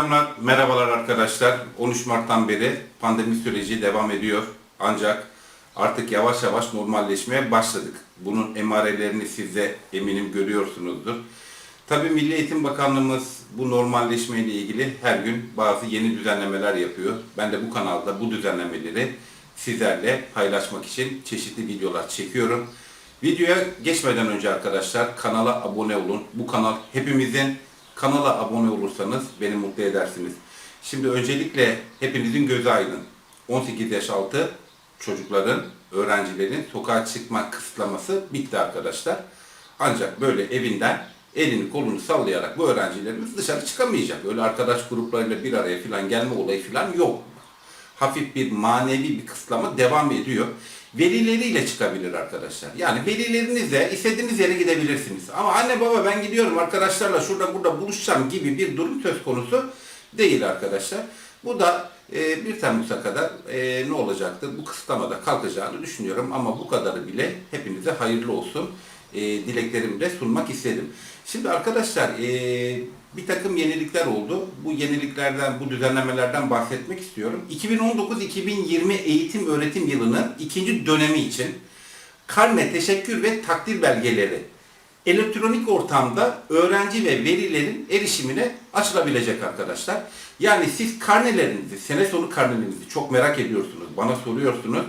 Selamlar, merhabalar arkadaşlar. 13 Mart'tan beri pandemi süreci devam ediyor. Ancak artık yavaş yavaş normalleşmeye başladık. Bunun emarelerini siz de eminim görüyorsunuzdur. Tabii Milli Eğitim Bakanlığımız bu normalleşme ile ilgili her gün bazı yeni düzenlemeler yapıyor. Ben de bu kanalda bu düzenlemeleri sizlerle paylaşmak için çeşitli videolar çekiyorum. Videoya geçmeden önce arkadaşlar kanala abone olun. Bu kanal hepimizin kanala abone olursanız beni mutlu edersiniz. Şimdi öncelikle hepinizin gözü aydın. 18 yaş altı çocukların, öğrencilerin sokağa çıkma kısıtlaması bitti arkadaşlar. Ancak böyle evinden elini kolunu sallayarak bu öğrencilerimiz dışarı çıkamayacak. Öyle arkadaş gruplarıyla bir araya falan gelme olayı falan yok. Hafif bir manevi bir kısıtlama devam ediyor. Velileriyle çıkabilir arkadaşlar. Yani velilerinizle istediğiniz yere gidebilirsiniz. Ama anne baba ben gidiyorum arkadaşlarla şurada burada buluşacağım gibi bir durum söz konusu değil arkadaşlar. Bu da e, 1 Temmuz'a kadar e, ne olacaktır? Bu kısıtlamada kalkacağını düşünüyorum ama bu kadarı bile hepinize hayırlı olsun. E, dileklerimi de sunmak istedim. Şimdi arkadaşlar e, bir takım yenilikler oldu. Bu yeniliklerden, bu düzenlemelerden bahsetmek istiyorum. 2019-2020 eğitim öğretim yılının ikinci dönemi için karne, teşekkür ve takdir belgeleri elektronik ortamda öğrenci ve velilerin erişimine açılabilecek arkadaşlar. Yani siz karnelerinizi, sene sonu karnelerinizi çok merak ediyorsunuz, bana soruyorsunuz.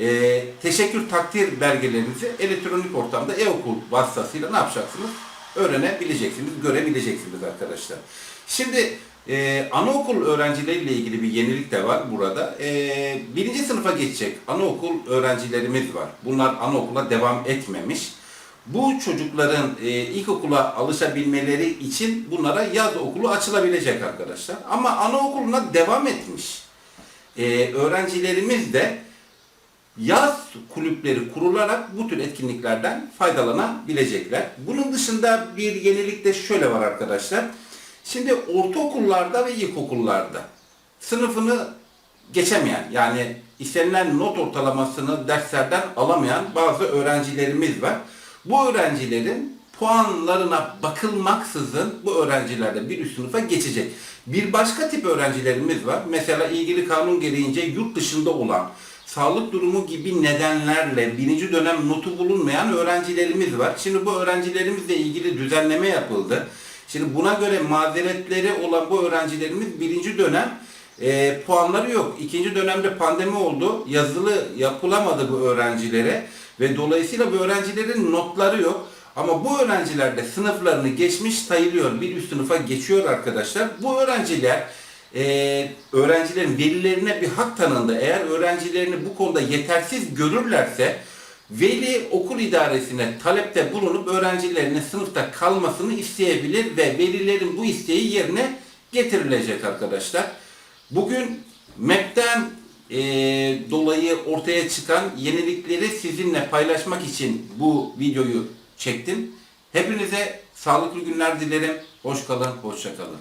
Ee, teşekkür takdir belgelerinizi elektronik ortamda e-okul vasıtasıyla ne yapacaksınız? Öğrenebileceksiniz, görebileceksiniz arkadaşlar. Şimdi e, anaokul öğrencileriyle ilgili bir yenilik de var burada. E, birinci sınıfa geçecek anaokul öğrencilerimiz var. Bunlar anaokula devam etmemiş. Bu çocukların e, ilkokula alışabilmeleri için bunlara yaz okulu açılabilecek arkadaşlar. Ama anaokuluna devam etmiş e, öğrencilerimiz de yaz kulüpleri kurularak bu tür etkinliklerden faydalanabilecekler. Bunun dışında bir yenilik de şöyle var arkadaşlar. Şimdi ortaokullarda ve ilkokullarda sınıfını geçemeyen yani istenilen not ortalamasını derslerden alamayan bazı öğrencilerimiz var. Bu öğrencilerin puanlarına bakılmaksızın bu öğrenciler de bir üst sınıfa geçecek. Bir başka tip öğrencilerimiz var. Mesela ilgili kanun gereğince yurt dışında olan sağlık durumu gibi nedenlerle birinci dönem notu bulunmayan öğrencilerimiz var. Şimdi bu öğrencilerimizle ilgili düzenleme yapıldı. Şimdi buna göre mazeretleri olan bu öğrencilerimiz birinci dönem e, puanları yok. İkinci dönemde pandemi oldu. Yazılı yapılamadı bu öğrencilere ve dolayısıyla bu öğrencilerin notları yok. Ama bu öğrenciler de sınıflarını geçmiş sayılıyor. Bir üst sınıfa geçiyor arkadaşlar. Bu öğrenciler e, öğrencilerin velilerine bir hak tanındı. Eğer öğrencilerini bu konuda yetersiz görürlerse veli okul idaresine talepte bulunup öğrencilerinin sınıfta kalmasını isteyebilir ve velilerin bu isteği yerine getirilecek arkadaşlar. Bugün MEP'ten e, dolayı ortaya çıkan yenilikleri sizinle paylaşmak için bu videoyu çektim. Hepinize sağlıklı günler dilerim. Hoş kalın, hoşça kalın.